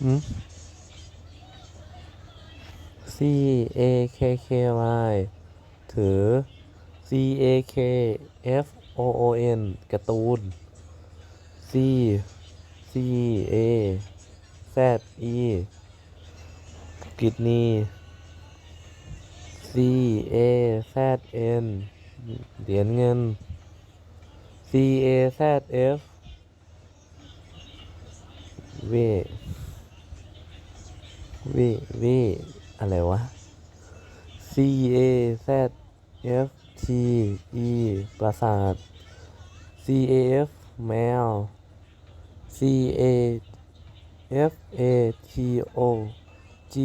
C A K K Y ถือ C A K F O O N การ์ตูน C C A Z E กิดนี C A Z N เหรียญเงิน C A Z F เว วเวอะไรวะ C A Z F T E ปราสาท C A F แมว C A F A T O G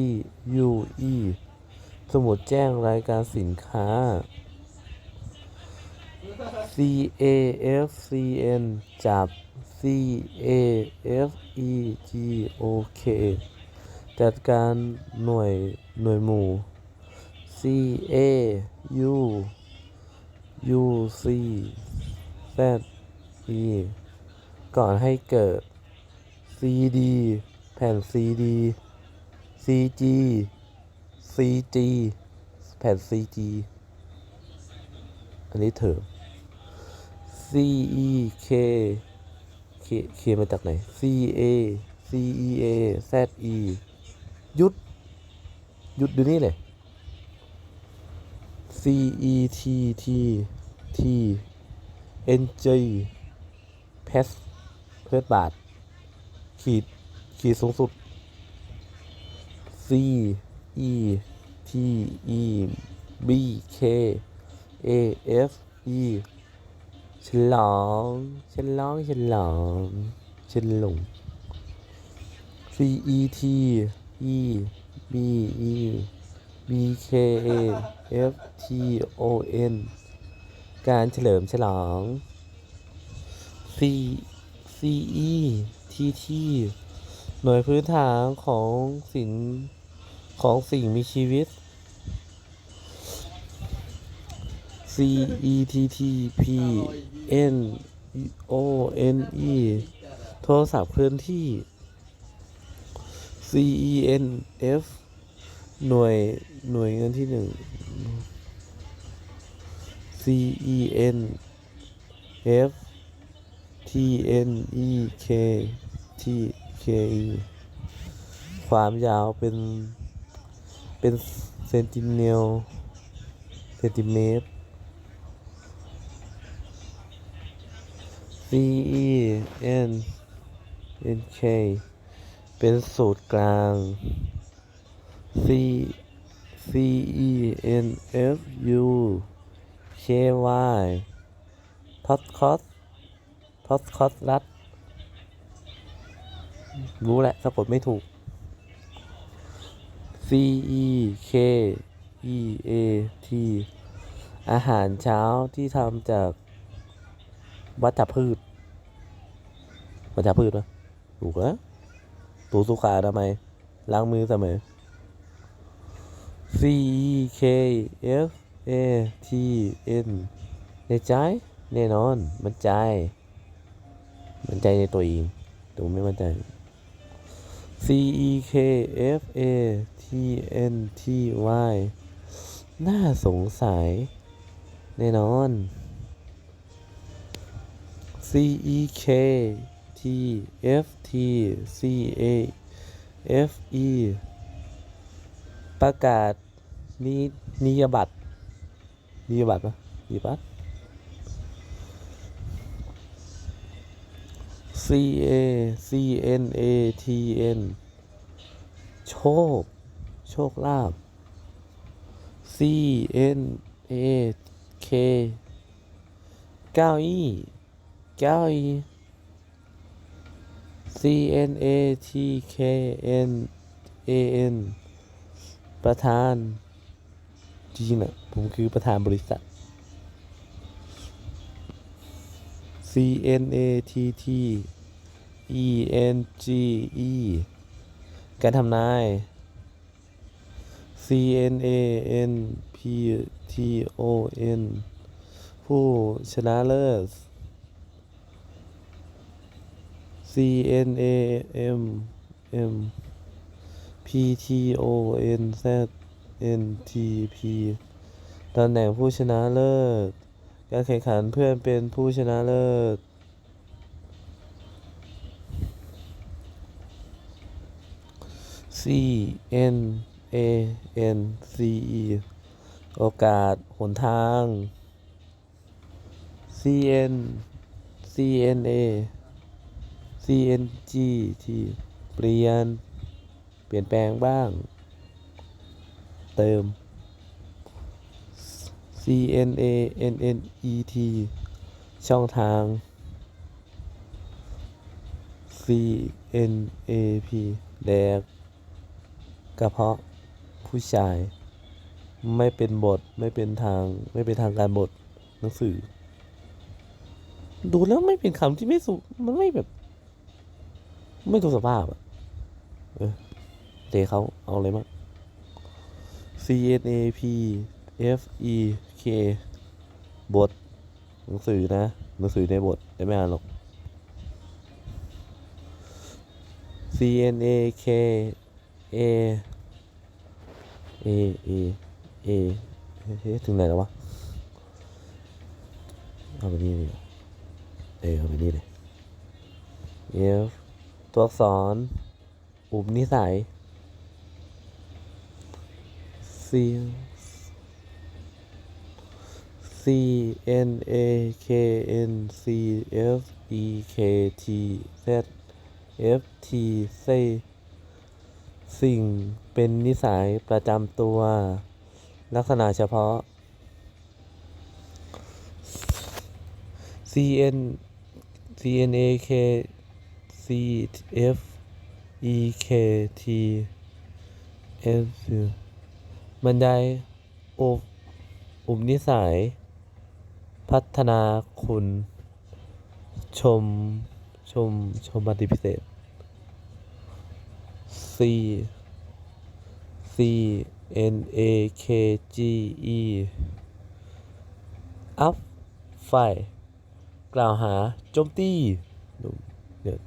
U E สมุดแจ้งรายการสินค้า C A F C N จับ C A F E G O K จัดการหน่วยหน่วยหมู่ C A U U C Z E ก่อนให้เกิด C D แผ่น C D C G C G แผ่น C G อันนี้เถอะ C E K K K มาจากไหน C A C E A Z E หยุดหยุดดูนี่เลย C E T T T N G เพสเพิร์ดบาท ขีด ขีดสูงสุด C E T E B K A F E ฉลองฉลองฉลองฉลอง C E T E B E B K A F T O N การเฉลิมฉลอง C C E T T หน่วยพื้นฐานของสิ่งของสิ่งมีชีวิต C E T T P N O N E โทรศัพท์เคลื่อนที่ C E N F หน่วยหน่วยเงินที่หนึ่ง C E N F T N E K T K E ความยาวเป็นเป็นเซนติเนลเซนติเมตร C E N N K เป็นสูตรกลาง C C E N F U K Y ทอตคอสทอตคอสรัดรู้แหละสะกดไม่ถูก C E K E A T อาหารเช้าที่ทำจากวัชพืชวัชพืชวะถูกแล้ว ตูสุขาทำไมล้างมือเสมอ C E K F A T N ในใจแน่นอน มั่นใจ มั่นใจในตัวเองแต่ผมไม่มั่นใจ C E K F A T N T Y น่าสงสัย แน่นอน C E K F T C A F E ประกาศนินิยบัตรนิยบัตรปะนิยบัตร C A C N A T N โชค โชคลาภ C N A K เก้าอี้เก้าอี้ C N A T K N A N ประธาน จริงๆนะผมคือประธานบริษัท C N A T T E N G E การทำนาย C N A N P T O N ผู้ชนะเลิศ C N A M M P T O N Z N T P ตำแหน่งผู้ชนะเลิศ การแข่งขันเพื่อนเป็นผู้ชนะเลิศ C N A N C E โอกาส หนทาง C N C N A C N G T เปลี่ยน เปลี่ยนแปลงบ้าง เติม C N A N N E T ช่องทาง C N A P แดกกระเพาะผู้ชาย ไม่เป็นบท ไม่เป็นทาง ไม่เป็นทางการบทหนังสือ ดูแล้วไม่เป็นคำที่ไม่สุมันไม่แบบ ไม่ถูกสภาพอะเออเดเขาเอาอะไรมา C N A P F E K บท หนังสือนะ หนังสือในบทได้ไม่อ่านหรอก C N A K A A A A เฮ้ยถึงไหนแล้ววะ เอาไปนี่เลยเออเอาไปนี่เลย F ตัวอักษร อุปนิสัย C C N A K N C F E K T Z F T เซสิ่งเป็นนิสัยประจำตัว ลักษณะเฉพาะ C N C N A K C F E K T F บรรยายอุปอุปนิสัย พัฒนาคุณ ชม ชม ชมบัติพิเศษ C C N A K G E อัพ ไฟ กล่าวหา โจมตีเดี๋ยว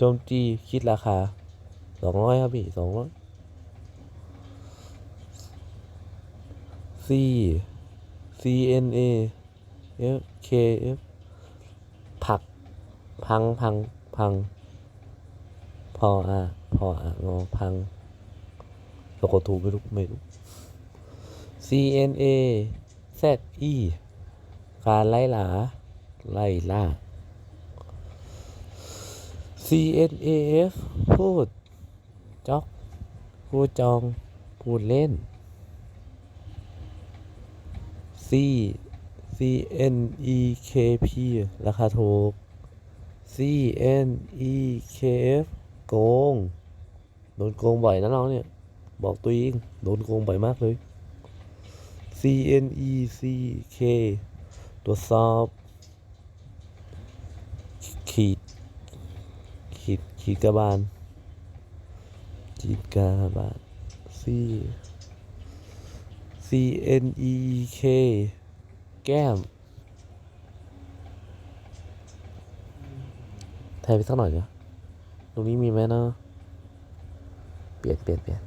โจมตีคิดราคาสองร้อยครับพี่สองร้อย C C N A F K F ผัก พังพังพัง พออะพออะงอพังสะกดถูกไม่รู้ไม่รู้ C N A Z E การไล่หลา ไล่ล่า C N A F พูดจ็อกพูจองพูดเล่น C C N E K P ราคาถูก C N E K F โกง โดนโกงบ่อยนะน้องเนี่ย บอกตัวเอง โดนโกงบ่อยมากเลย C N E C K ตรวจสอบขีด ขีกระบาลขีกระบาล C C N E K แก้มแทนไปสักหน่อยเดี๋ยวตรงนี้มีไหมเนาะเปลี่ยนเปลี่ยนเปลี่ยน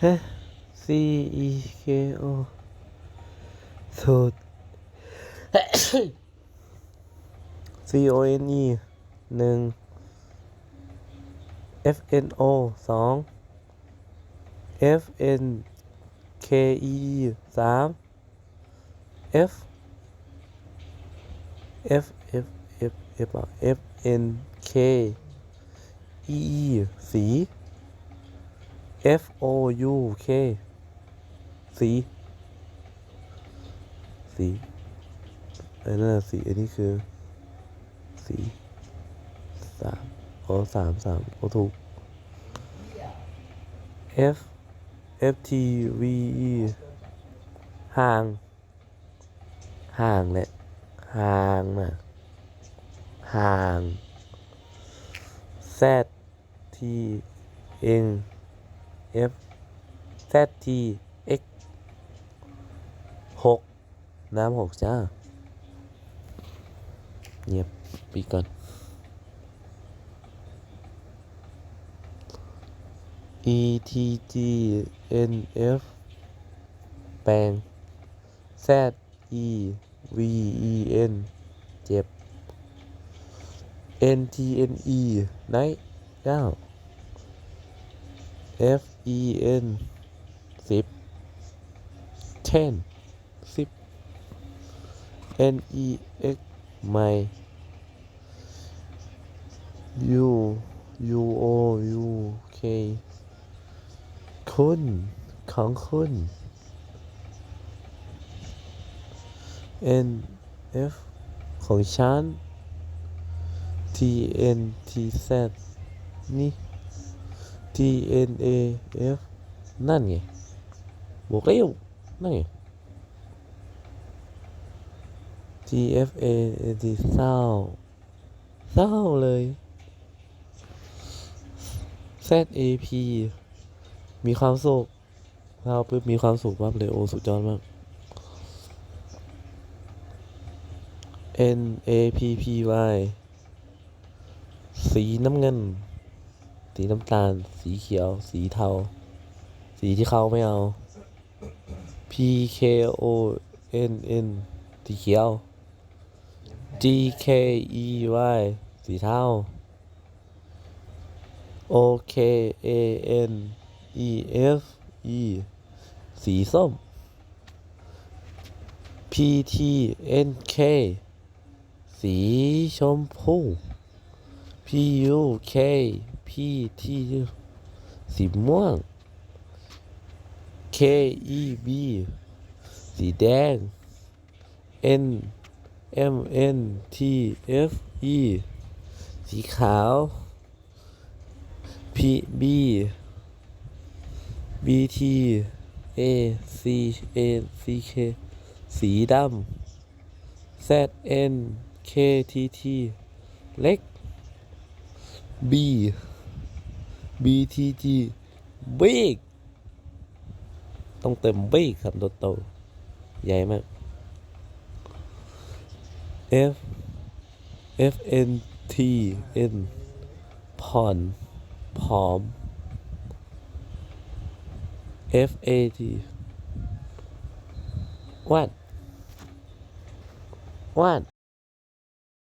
เฮ้ C E K O สุด C O N E หนึ่ง F N O สอง F N K E สาม F F F F F F N K E E สี F O U K สีสีไอ้นั่นสีอันนี้คือ สีสามโอสามสามโอถูก F F T V E ห่าง ห่างแหละ ห่างนะห่าง Z T เอง F Z T X หกน้ำหกจ้า เงียบปีก่อนอ ETG NF แปลง Z E V E N เจ็บ N T N E ไนเก้า F E N สิบ ten สิบ N E X ไม่ U U O U K คุณของคุณ N F ของฉัน T N T Z นี่ T N A F นั่นไงบอกแล้วนั่นไง T F A N T เศร้า เศร้าเลย Z A P มีความสุขเราปุ๊บมีความสุขมากเลยโอสุดยอดมาก N A P P Y สีน้ำเงิน สีน้ำตาล สีเขียว สีเทา สีที่เขาไม่เอา P K O N N สีเขียว G K E Y สีเทา O K A N E F E สีส้ม P T N K สีชมพู P U K P T สีม่วง K E B สีแดง N M N T F E สีขาว P B B T A C A C K สีดำ Z N K T T เล็ก B B T G big ต้องเต็ม big ครับโตๆใหญ่มาก F F N T N ผ่อนผอม F A T วาดวาด